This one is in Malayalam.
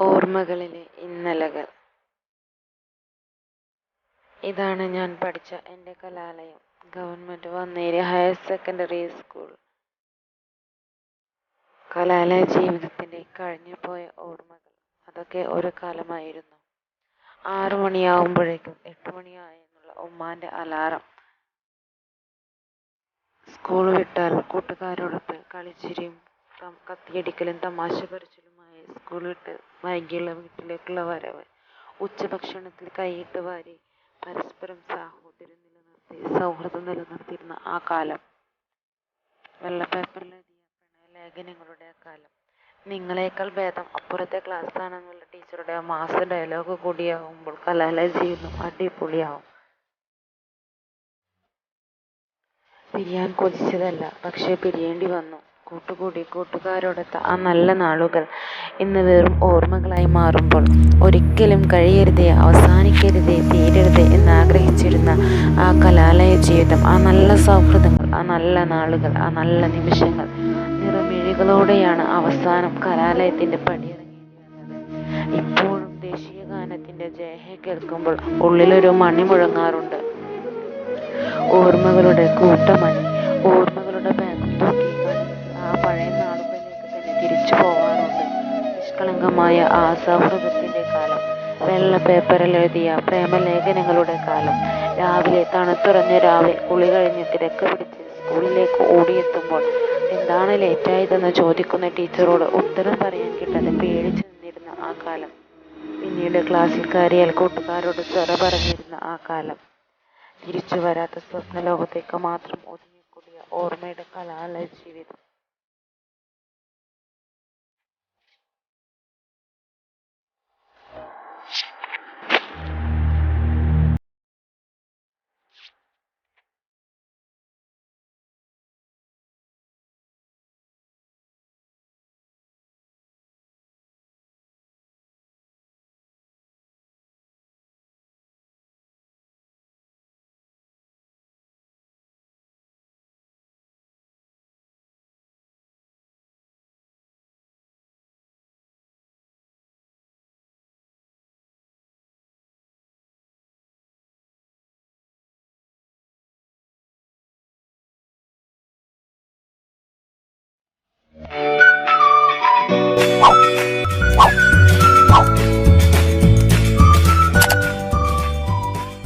ഓർമ്മകളിലെ ഇന്നലകൾ. ഇതാണ് ഞാൻ പഠിച്ച എന്റെ കലാലയം. Government Vanneri higher secondary school കലാലയ ജീവിതത്തിന്റെ കഴിഞ്ഞുപോയ ഓർമ്മകൾ. അതൊക്കെ ഒരു കാലമായിരുന്നു. ആറു മണിയാവുമ്പോഴേക്കും എട്ട് മണിയായെന്നുള്ള ഉമ്മാന്റെ അലാറം. സ്കൂൾ വിട്ടാൽ കൂട്ടുകാരോടൊത്ത് കളിച്ചിരിയും കത്തിയടിക്കലും തമാശ പറച്ചിലുമായി സ്കൂൾ വിട്ട് വൈകിയുള്ള വീട്ടിലേക്കുള്ള വരവ്. ഉച്ചഭക്ഷണത്തിൽ കൈയിട്ട് വാരി പരസ്പരം സാഹോദര്യം നിലനിർത്തി സൗഹൃദം നിലനിർത്തിയിരുന്ന ആ കാലം. വെള്ള വെള്ളപ്പേപ്പറിലെഴുതിയ പ്രണയലേഖനങ്ങളുടെ കാലം. നിങ്ങളെക്കാൾ ഭേദം അപ്പുറത്തെ ക്ലാസ്സാണെന്നുള്ള ടീച്ചറുടെ ആ മാസ ഡയലോഗ് കൂടിയാവുമ്പോൾ കലാലയ ജീവിതം അടിപൊളിയാവും. പിരിയാൻ കൊതിച്ചതല്ല പക്ഷെ പിരിയേണ്ടി വന്നു. കൂട്ടുകൂടി കൂട്ടുകാരോടൊത്ത ആ നല്ല നാളുകൾ ഇന്ന് വെറും ഓർമ്മകളായി മാറുമ്പോൾ ഒരിക്കലും കഴിയരുതേ അവസാനിക്കരുതേ തീരരുതേ എന്നാഗ്രഹിച്ചിരുന്ന ആ കലാലയ ജീവിതം ആ നല്ല സൗഹൃദങ്ങൾ ആ നല്ല നാളുകൾ ആ നല്ല നിമിഷങ്ങൾ നിറമിഴികളോടെയാണ് അവസാനം കലാലയത്തിന്റെ പടിയിറങ്ങേണ്ടി ഇപ്പോഴും ദേശീയ ഗാനത്തിന്റെ ജയഹ കേൾക്കുമ്പോൾ ഉള്ളിലൊരു മണി മുഴങ്ങാറുണ്ട്. ഓർമ്മകളുടെ കൂട്ടമണി ഓർമ്മകളുടെ നിഷ്കളങ്കമായ ആ സൗഹൃദത്തിന്റെ കാലം. വെള്ള പേപ്പറിൽ എഴുതിയ പ്രേമലേഖനങ്ങളുടെ കാലം. രാവിലെ തണുത്തുറഞ്ഞ രാവിലെ കുളി കഴിഞ്ഞ് തിരക്ക് പിടിച്ച് സ്കൂളിലേക്ക് ഓടിയെത്തുമ്പോൾ എന്താണ് ലേറ്റായതെന്ന് ചോദിക്കുന്ന ടീച്ചറോട് ഉത്തരം പറയാൻ കിട്ടാതെ പേടിച്ചു നിന്നിരുന്ന ആ കാലം. പിന്നീട് ക്ലാസ്സിൽ കയറിയാൽ കൂട്ടുകാരോട് സ്വറ പറഞ്ഞിരുന്ന ആ കാലം. തിരിച്ചു വരാത്ത സ്വപ്നലോകത്തേക്ക് മാത്രം ഒതുങ്ങിക്കൂടിയ ഓർമ്മയുടെ കലാലയ ജീവിതം.